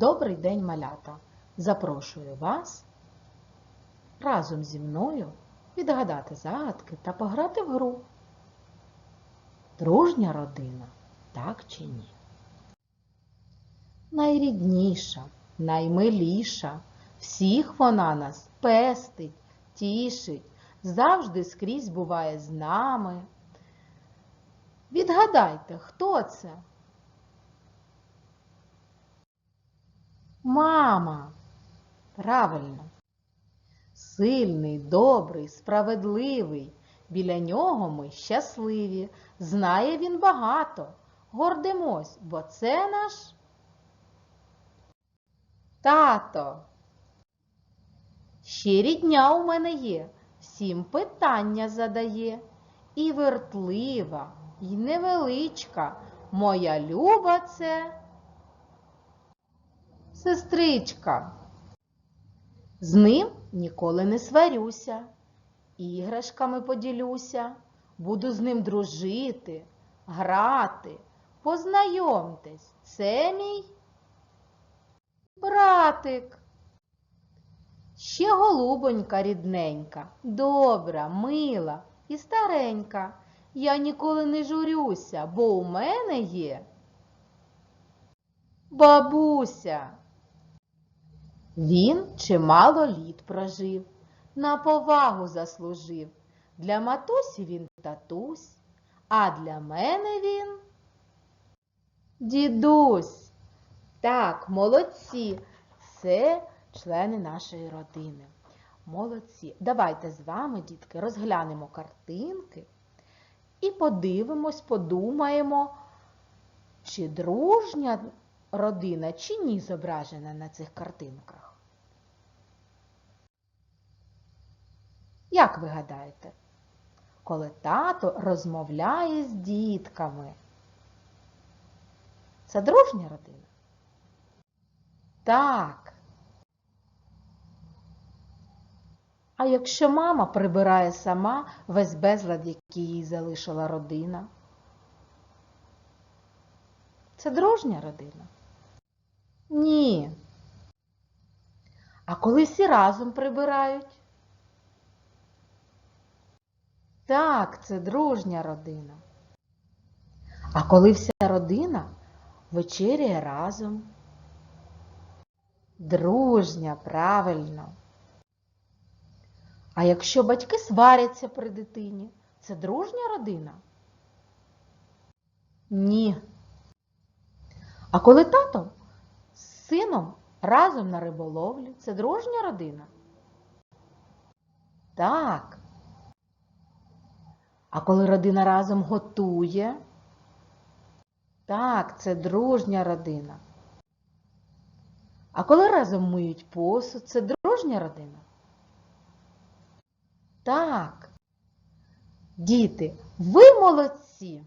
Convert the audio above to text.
Добрий день, малята! Запрошую вас разом зі мною відгадати загадки та пограти в гру. Дружня родина, так чи ні? Найрідніша, наймиліша, всіх вона нас пестить, тішить, завжди скрізь буває з нами. Відгадайте, хто це? Мама. Правильно. Сильний, добрий, справедливий. Біля нього ми щасливі. Знає він багато. Гордимось, бо це наш тато. Ще рідня у мене є, всім питання задає. І вертлива, і невеличка. Моя люба це сестричка. З ним ніколи не сварюся, іграшками поділюся, буду з ним дружити, грати. Познайомтесь, це мій братик. Ще голубонька рідненька, добра, мила і старенька. Я ніколи не журюся, бо у мене є бабуся. Він чимало літ прожив, на повагу заслужив. Для матусі він татусь, а для мене він дідусь. Так, молодці, це члени нашої родини. Молодці. Давайте з вами, дітки, розглянемо картинки і подивимось, подумаємо, чи дружня родина, чи ні зображена на цих картинках. Як ви гадаєте? Коли тато розмовляє з дітками. Це дружня родина? Так. А якщо мама прибирає сама весь безлад, який їй залишила родина? Це дружня родина? Ні. А коли всі разом прибирають? Так, це дружня родина. А коли вся родина вечеряє разом? Дружня, правильно. А якщо батьки сваряться при дитині, це дружня родина? Ні. А коли тато сином разом на риболовлі, це дружня родина? Так. А коли родина разом готує? Так, це дружня родина. А коли разом миють посуд, це дружня родина? Так. Діти, ви молодці!